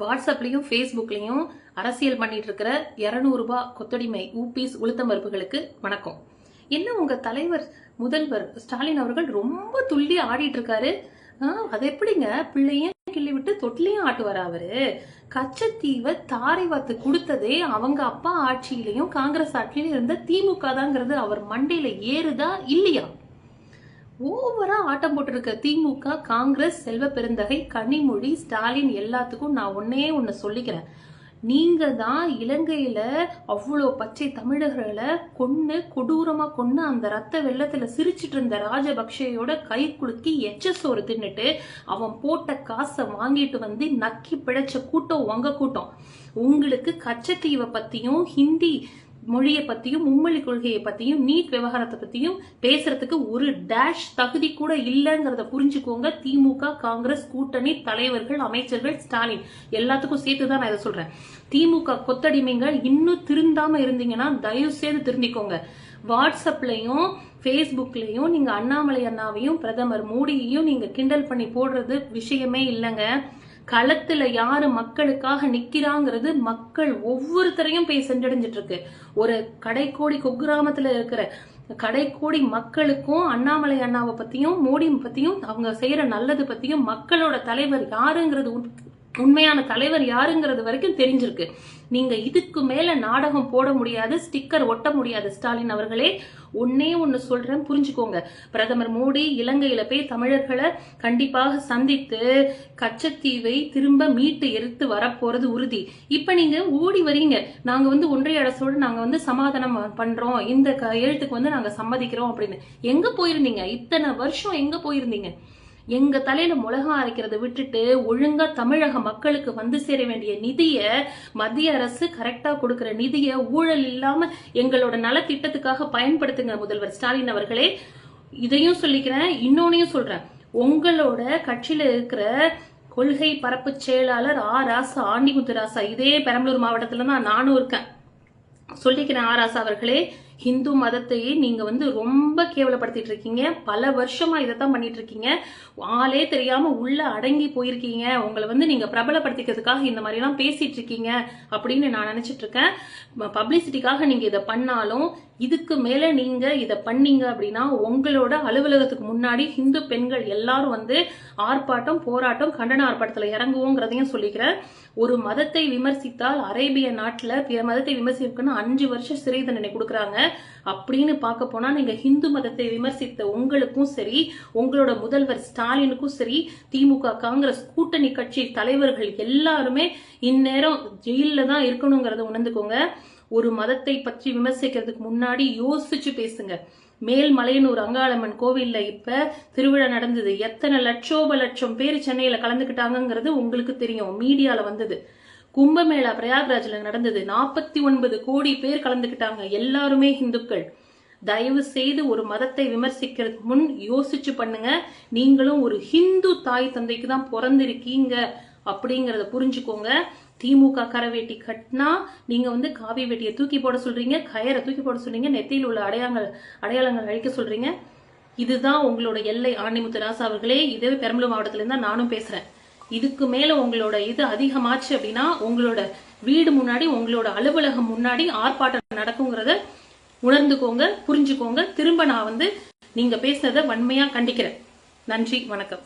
வாட்ஸ்அப்லயும் ஃபேஸ்புக்லயும் அரசியல் பண்ணிட்டு இருக்கிற இரநூறுபா கொத்தடிமை ஊபிஸ் உளுத்தம்பருப்புகளுக்கு வணக்கம். என்ன உங்க தலைவர் முதல்வர் ஸ்டாலின் அவர்கள் ரொம்ப துள்ளி ஆடிட்டு இருக்காரு அது எப்படிங்க? பிள்ளையும் கிள்ளி விட்டு தொட்டிலையும் ஆட்டுவார் அவரு? கச்சத்தீவை தாரை வாத்து கொடுத்ததே அவங்க அப்பா ஆட்சியிலையும் காங்கிரஸ் ஆட்சியிலும் இருந்த திமுக தாங்கிறது அவர் மண்டையில ஏறுதா இல்லையா? ஓவரா ஆட்டம் போட்டிருக்க திமுக காங்கிரஸ் செல்வ பெருந்தகை கனிமொழி ஸ்டாலின் எல்லாத்துக்கும் நான் ஒன்னே ஒன்னு சொல்லிக்கிறேன். நீங்க தான் இலங்கையில அவ்வளோ பச்சை தமிழர்களை கொன்னு கொடூரமா கொன்னு அந்த ரத்த வெள்ளத்துல சிரிச்சிட்டு இருந்த ராஜபக்சேயோட கை குலுக்கி எச்ச சோறு தின்னுட்டு அவன் போட்ட காசை வாங்கிட்டு வந்து நக்கி பிழைச்ச கூட்டம் உங்க கூட்டம். உங்களுக்கு கச்சத்தீவை பத்தியும் ஹிந்தி மொழியை பத்தியும் மும்மொழி கொள்கையை பத்தியும் நீட் விவகாரத்தை பத்தியும் பேசுறதுக்கு ஒரு டேஷ் தகுதி கூட இல்லைங்கிறத புரிஞ்சுக்கோங்க. திமுக காங்கிரஸ் கூட்டணி தலைவர்கள் அமைச்சர்கள் ஸ்டாலின் எல்லாத்துக்கும் சேர்த்து தான் நான் இதை சொல்றேன். திமுக கொத்தடிமைகள் இன்னும் திருந்தாம இருந்தீங்கன்னா தயவு செய்து திருந்திக்கோங்க. வாட்ஸ்அப்லயும் ஃபேஸ்புக்லயும் நீங்க அண்ணாமலை அண்ணாவையும் பிரதமர் மோடியையும் நீங்க கிண்டல் பண்ணி போடுறது விஷயமே இல்லைங்க. களத்துல யாரு மக்களுக்காக நிக்கிறாங்கிறது மக்கள் ஒவ்வொருத்தரையும் போய் சென்றடைஞ்சிட்டு இருக்கு ஒரு கடைக்கோடி குக்கிராமத்துல இருக்கிற கடைக்கோடி மக்களுக்கும் அண்ணாமலை அண்ணாவை பத்தியும் மோடி பத்தியும் அவங்க செய்யற நல்லது பத்தியும் மக்களோட தலைவர் யாருங்கிறது உண்மையான தலைவர் யாருங்கிறது வரைக்கும் தெரிஞ்சிருக்கு. நீங்க இதுக்கு மேல நாடகம் போட முடியாது ஸ்டிக்கர் ஒட்ட முடியாது ஸ்டாலின் அவர்களே. ஒன்னே ஒன்னு சொல்றேன் புரிஞ்சுக்கோங்க. பிரதமர் மோடி இலங்கையில போய் தமிழர்களை கண்டிப்பாக சந்தித்து கச்சத்தீவை திரும்ப மீட்டு எடுத்து வரப்போறது உறுதி. இப்ப நீங்க ஓடி வரீங்க. நாங்க வந்து ஒன்றிய அரசோடு நாங்க வந்து சமாதானம் பண்றோம். இந்த க- எழுத்துக்கு வந்து நாங்க சம்மதிக்கிறோம் அப்படின்னு. எங்க போயிருந்தீங்க? இத்தனை வருஷம் எங்க போயிருந்தீங்க? எங்க தலையில மிளகா அரைக்கிறத விட்டுட்டு ஒழுங்கா தமிழக மக்களுக்கு வந்து சேர வேண்டிய நிதிய மத்திய அரசு கரெக்டா கொடுக்கிற நிதிய ஊழல் இல்லாம எங்களோட நலத்திட்டத்துக்காக பயன்படுத்துங்க முதல்வர் ஸ்டாலின் அவர்களே. இதையும் சொல்லிக்கிறேன் இன்னொன்னையும் சொல்றேன். உங்களோட கட்சியில இருக்கிற கொள்கை பரப்பு செயலாளர் ஆ ராசா ஆண்டி முத்துராசா இதே பெரம்பலூர் மாவட்டத்துல தான் நானும் இருக்கேன். சொல்லிக்கிறேன் ஆராசா அவர்களே ஹிந்து மதத்தையே நீங்க வந்து ரொம்ப கேவலப்படுத்திட்டு இருக்கீங்க பல வருஷமா இதைத்தான் பண்ணிட்டு இருக்கீங்க ஆளே தெரியாம உள்ள அடங்கி போயிருக்கீங்க. உங்களை வந்து நீங்க பிரபலப்படுத்திக்கிறதுக்காக இந்த மாதிரி எல்லாம் பேசிட்டு இருக்கீங்க அப்படின்னு நான் நினைச்சிட்டு இருக்கேன் பப்ளிசிட்டிக்காக நீங்க இதை பண்ணாலும் இதுக்கு மேல நீங்க இதை பண்ணீங்க அப்படின்னா உங்களோட அலுவலகத்துக்கு முன்னாடி ஹிந்து பெண்கள் எல்லாரும் வந்து ஆர்ப்பாட்டம் போராட்டம் கண்டன ஆர்ப்பாட்டத்துல இறங்குவோங்கிறதையும் சொல்லிக்கிறேன் ஒரு மதத்தை விமர்சித்தால் அரேபிய நாட்டுல பிற மதத்தை விமர்சிக்கணும்னு அஞ்சு வருஷம் சிறை தண்டனை கொடுக்குறாங்க. அப்படின்னு பார்க்க போனா நீங்க ஹிந்து மதத்தை விமர்சித்த உங்களுக்கும் சரி உங்களோட முதல்வர் ஸ்டாலினுக்கும் சரி திமுக காங்கிரஸ் கூட்டணி கட்சி தலைவர்கள் எல்லாருமே இந்நேரம் ஜெயில தான் இருக்கணுங்கிறத உணர்ந்துக்கோங்க. ஒரு மதத்தை பற்றி விமர்சிக்கிறதுக்கு முன்னாடி யோசிச்சு பேசுங்க. மேல்மலையனூர் அங்காளம்மன் கோவில்ல இப்ப திருவிழா நடந்தது. எத்தனை லட்சோப லட்சம் பேர் சென்னையில கலந்துக்கிட்டாங்கங்கிறது உங்களுக்கு தெரியும். மீடியால வந்தது. கும்பமேளா பிரயாக்ராஜ்ல நடந்தது. நாற்பத்தி ஒன்பது கோடி பேர் கலந்துக்கிட்டாங்க. எல்லாருமே இந்துக்கள் தயவு செய்து ஒரு மதத்தை விமர்சிக்கிறதுக்கு முன் யோசிச்சு பண்ணுங்க. நீங்களும் ஒரு ஹிந்து தாய் தந்தைக்கு தான் பிறந்திருக்கீங்க அப்படிங்கறத புரிஞ்சுக்கோங்க. திமுக கரவேட்டி கட்டினா நீங்க வந்து காவி வெட்டியை தூக்கி போட சொல்றீங்க கயரை தூக்கி போட சொல்றீங்க நெத்தியில் உள்ள அடையாளங்கள் அடையாளங்கள் அழிக்க சொல்றீங்க. இதுதான் உங்களோட எல்லை. ஆண்டிமுத்து ராசா அவர்களே இதே பெரம்பலூர் மாவட்டத்துல இருந்தா நானும் பேசுறேன். இதுக்கு மேல உங்களோட இது அதிகமாச்சு அப்படின்னா உங்களோட வீடு முன்னாடி உங்களோட அலுவலகம் முன்னாடி ஆர்ப்பாட்டம் நடக்குங்கிறத உணர்ந்துக்கோங்க புரிஞ்சுக்கோங்க. திரும்ப நான் வந்து நீங்க பேசுனதை வன்மையா கண்டிக்கிறேன். நன்றி வணக்கம்.